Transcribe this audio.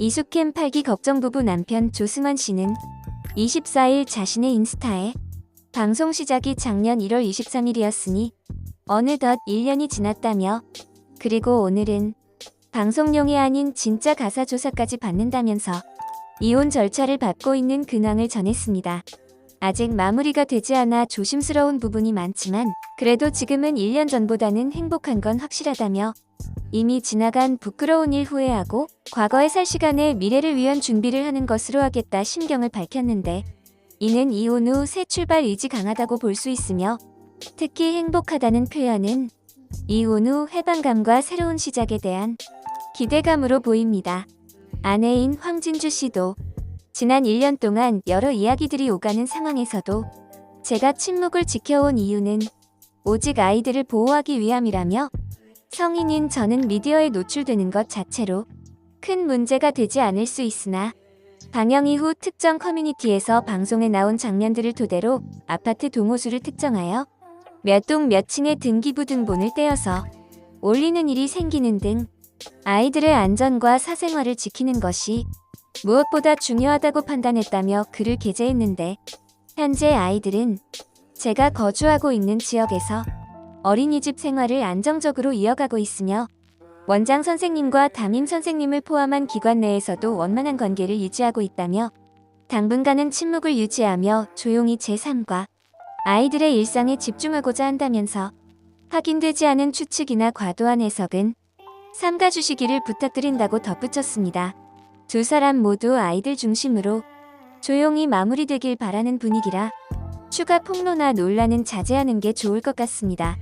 이숙캠 8기 걱정 부부 남편 조승환 씨는 24일 자신의 인스타에 방송 시작이 작년 1월 23일이었으니 어느덧 1년이 지났다며 그리고 오늘은 방송용이 아닌 진짜 가사 조사까지 받는다면서 이혼 절차를 밟고 있는 근황을 전했습니다. 아직 마무리가 되지 않아 조심스러운 부분이 많지만 그래도 지금은 1년 전보다는 행복한 건 확실하다며 이미 지나간 부끄러운 일 후회하고 과거에 살 시간에 미래를 위한 준비를 하는 것으로 하겠다 심경을 밝혔는데 이는 이혼 후 새 출발 의지 강하다고 볼 수 있으며 특히 행복하다는 표현은 이혼 후 해방감과 새로운 시작에 대한 기대감으로 보입니다. 아내인 황진주 씨도 지난 1년 동안 여러 이야기들이 오가는 상황에서도 제가 침묵을 지켜온 이유는 오직 아이들을 보호하기 위함이라며 성인인 저는 미디어에 노출되는 것 자체로 큰 문제가 되지 않을 수 있으나 방영 이후 특정 커뮤니티에서 방송에 나온 장면들을 토대로 아파트 동호수를 특정하여 몇 동 몇 층의 등기부 등본을 떼어서 올리는 일이 생기는 등 아이들의 안전과 사생활을 지키는 것이 무엇보다 중요하다고 판단했다며 글을 게재했는데 현재 아이들은 제가 거주하고 있는 지역에서 어린이집 생활을 안정적으로 이어가고 있으며 원장 선생님과 담임 선생님을 포함한 기관 내에서도 원만한 관계를 유지하고 있다며 당분간은 침묵을 유지하며 조용히 제3과 아이들의 일상에 집중하고자 한다면서 확인되지 않은 추측이나 과도한 해석은 삼가주시기를 부탁드린다고 덧붙였습니다. 두 사람 모두 아이들 중심으로 조용히 마무리되길 바라는 분위기라 추가 폭로나 논란은 자제하는 게 좋을 것 같습니다.